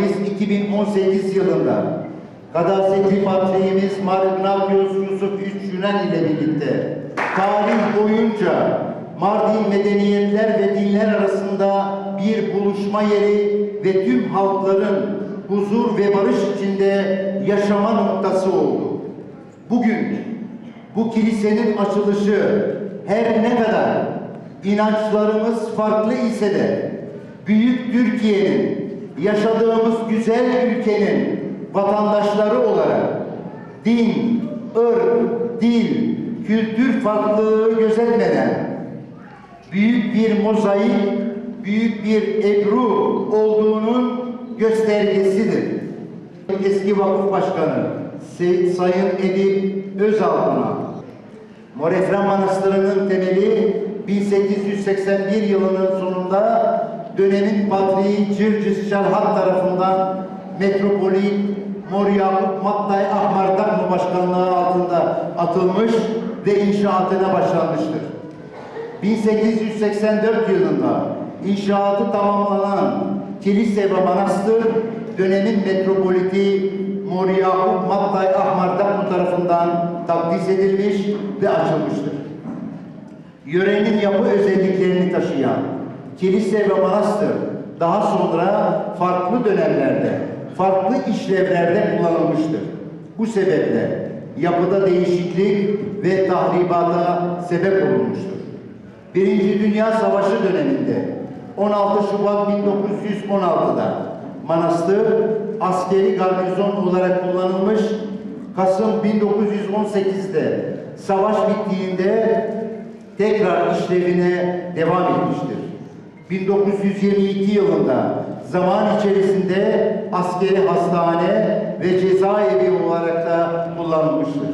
Mayıs 2018 yılında Kadaseti Patriğimiz Mar Ignatius Yusuf Üç Yunan ile birlikte tarih boyunca Mardin medeniyetler ve dinler arasında bir buluşma yeri ve tüm halkların huzur ve barış içinde yaşama noktası oldu. Bugün bu kilisenin açılışı her ne kadar inançlarımız farklı ise de büyük Türkiye'nin yaşadığımız güzel ülkenin vatandaşları olarak din, ırk, dil, kültür farklılığı gözetmeden büyük bir mozaik, büyük bir ebru olduğunun göstergesidir. Eski vakıf başkanı Sayın Edip Özalpınar, Morefren Manastırı'nın temeli 1881 yılının sonunda dönemin patriği Cırcız Şerhat tarafından metropolit Mor Yakup Mattay Ahmar Başkanlığı altında atılmış ve inşaatına başlanmıştır. 1884 yılında inşaatı tamamlanan kilise ve manastır dönemin metropoliti Mor Yakup Mattay Ahmar tarafından takdis edilmiş ve açılmıştır. Yörenin yapı özelliklerini taşıyan kilise ve manastır daha sonra farklı dönemlerde, farklı işlevlerde kullanılmıştır. Bu sebeple yapıda değişiklik ve tahribata sebep olunmuştur. Birinci Dünya Savaşı döneminde 16 Şubat 1916'da manastır askeri garnizon olarak kullanılmış. Kasım 1918'de savaş bittiğinde tekrar işlevine devam etmiştir. 1922 yılında zaman içerisinde askeri hastane ve cezaevi olarak da kullanılmıştır.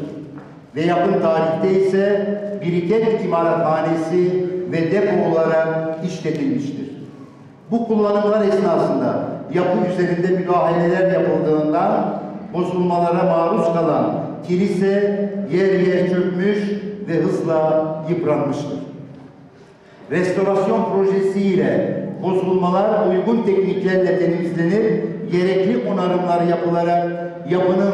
Ve yakın tarihte ise biriket imalathanesi ve depo olarak işletilmiştir. Bu kullanımlar esnasında yapı üzerinde müdahaleler yapıldığından bozulmalara maruz kalan kilise yer yer çökmüş ve hızla yıpranmıştır. Restorasyon projesiyle bozulmalar uygun tekniklerle temizlenip gerekli onarımlar yapılarak yapının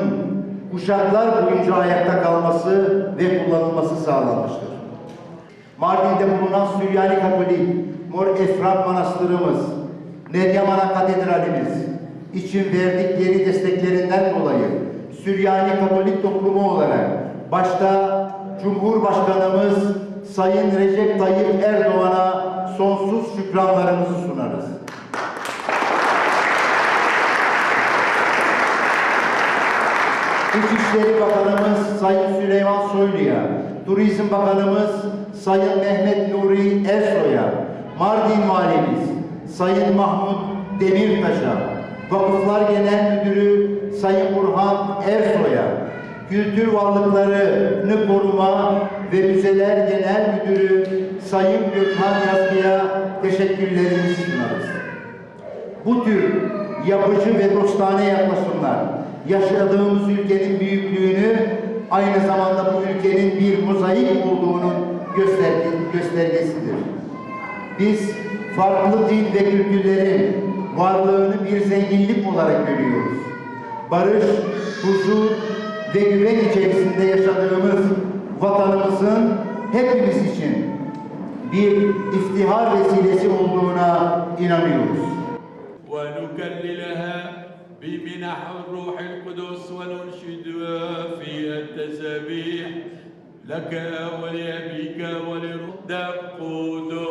kuşaklar boyunca ayakta kalması ve kullanılması sağlanmıştır. Mardin'de bulunan Süryani Katolik Mor Efrat Manastırımız, Meryem Ana Katedralimiz için verdikleri desteklerinden dolayı Süryani Katolik toplumu olarak başta Cumhurbaşkanımız Sayın Recep Tayyip Erdoğan'a sonsuz şükranlarımızı sunarız. İçişleri Bakanımız Sayın Süleyman Soylu'ya, Turizm Bakanımız Sayın Mehmet Nuri Ersoy'a, Mardin Valimiz Sayın Mahmut Demirtaş'a, Vakıflar Genel Müdürü Sayın Burhan Ersoy'a, Kültür Varlıklarını Koruma ve Müzeler Genel Müdürü Sayın Gökhan Yazgı'ya teşekkürlerimizi sunarız. Bu tür yapıcı ve dostane yaklaşımlar yaşadığımız ülkenin büyüklüğünü aynı zamanda bu ülkenin bir mozaik olduğunun gösterge, göstergesidir. Biz farklı din ve kültürlerin varlığını bir zenginlik olarak görüyoruz. Barış, huzur ve güven içerisinde yaşadığımız vatanımızın hepimiz için bir iftihar vesilesi olduğuna inanıyoruz. ونكللها بمنح الروح القدس وننشد في التسابيح لك ولأبيك ولرب قدوس